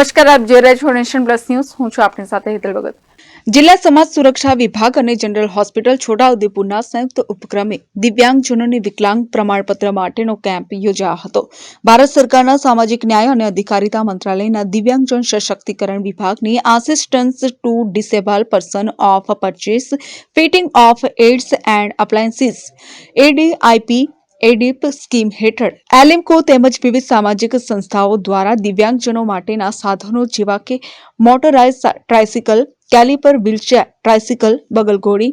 નમસ્કાર, આપ જોઈ રહ્યા છો નેશન પ્લસ ન્યૂઝ. હું છું આપની સાથે હેતલ ભગત. જિલ્લા સમાજ સુરક્ષા વિભાગ અને જનરલ હોસ્પિટલ છોટાઉદેપુરના સંયુક્ત ઉપક્રમે દિવ્યાંગજનોને વિકલાંગ પ્રમાણપત્ર માટેનો કેમ્પ યોજાયો હતો. ભારત સરકારના સામાજિક ન્યાય અને અધિકારિતા મંત્રાલયના દિવ્યાંગજન સશક્તિકરણ વિભાગની assistance to disable person of purchase, fitting of aids and appliances, ADIP ADIP scheme હેઠળ એલિમકો તેમજ વિવિધ સામાજિક સંસ્થાઓ દ્વારા દિવ્યાંગજનો માટેના સાધનો જેવા કે motorize tricycle caliper wheelchair tricycle બગલઘોડી,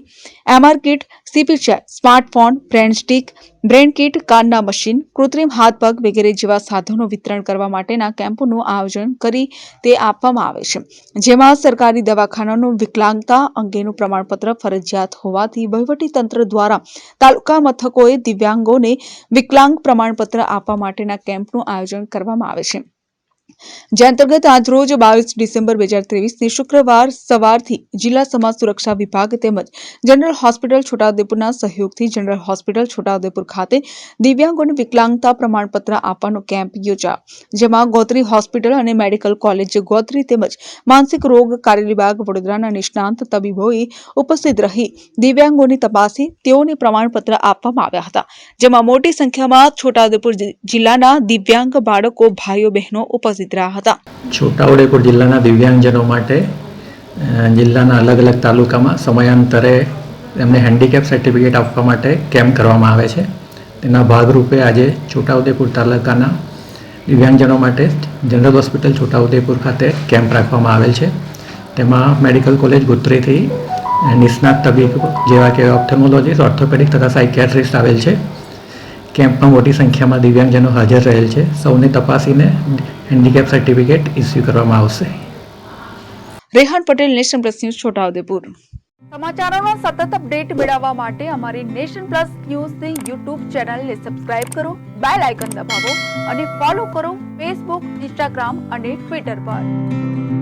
MR kit CP chair, smartphone brain stick brain kit કાનના machine, કૃત્રિમ હાથ પગ વગેરે જેવા સાધનો વિતરણ કરવા માટેના કેમ્પોનું આયોજન કરી તે આપવામાં આવે છે. જેમાં સરકારી દવાખાનાનું વિકલાંગતા અંગેનું પ્રમાણપત્ર ફરજિયાત હોવાથી વહીવટીતંત્ર દ્વારા તાલુકા મથકોએ દિવ્યાંગોને વિકલાંગ પ્રમાણપત્ર આપવા માટેના કેમ્પનું આયોજન કરવામાં આવે છે. જે અંતર્ગત આજરોજ બાવીસ ડિસેમ્બર બે હજાર ત્રેવીસની શુક્રવાર સવારથી જિલ્લા સમાજ સુરક્ષા વિભાગ તેમજ જનરલ હોસ્પિટલ છોટાઉદેપુરના સહયોગથી જનરલ હોસ્પિટલ છોટાઉદેપુર ખાતે દિવ્યાંગોને વિકલાંગતા પ્રમાણપત્ર આપવાનો કેમ્પ યોજાયો, જેમાં ગોત્રી હોસ્પિટલ અને મેડિકલ કોલેજ ગોત્રી તેમજ માનસિક રોગ કાર્યવિભાગ વડોદરાના નિષ્ણાંત તબીબોએ ઉપસ્થિત રહી દિવ્યાંગોની તપાસી તેઓને પ્રમાણપત્ર આપવામાં આવ્યા હતા, જેમાં મોટી સંખ્યામાં છોટાઉદેપુર જિલ્લાના દિવ્યાંગ બાળકો, ભાઈઓ, બહેનો ઉપસ્થિત રહ્યા હતા. છોટાઉદેપુર જિલ્લાના દિવ્યાંગજનો માટે જિલ્લાના અલગ અલગ તાલુકામાં સમયાંતરે એમને હેન્ડીકેપ સર્ટિફિકેટ આપવા માટે કેમ્પ કરવામાં આવે છે. તેના ભાગરૂપે આજે છોટાઉદેપુર તાલુકાના દિવ્યાંગજનો માટે જનરલ હોસ્પિટલ છોટાઉદેપુર ખાતે કેમ્પ રાખવામાં આવેલ છે. તેમાં મેડિકલ કોલેજ ગોત્રીથી નિષ્ણાત તબીબ જેવા કે ઓપ્થેમોલોજીસ્ટ ઓર્થોપેડિક તથા સાયકિયાટ્રિસ્ટ આવેલ છે. કેમ્પમાં મોટી સંખ્યામાં દિવ્યાંગજનો હાજર રહેલ છે. સૌને તપાસીને હેન્ડીકેપ સર્ટિફિકેટ ઇસ્યુ કરવામાં આવશે. Rehan Patel Nation Plus News Chhota Udepur. સમાચારોનો સતત અપડેટ મેળવવા માટે અમારી નેશન પ્લસ ન્યૂઝની યુટ્યુબ ચેનલને સબસ્ક્રાઇબ કરો બેલ આઇકન દબાવો અને ફોલો કરો ફેસબુક ઇન્સ્ટાગ્રામ અને ટ્વિટર પર.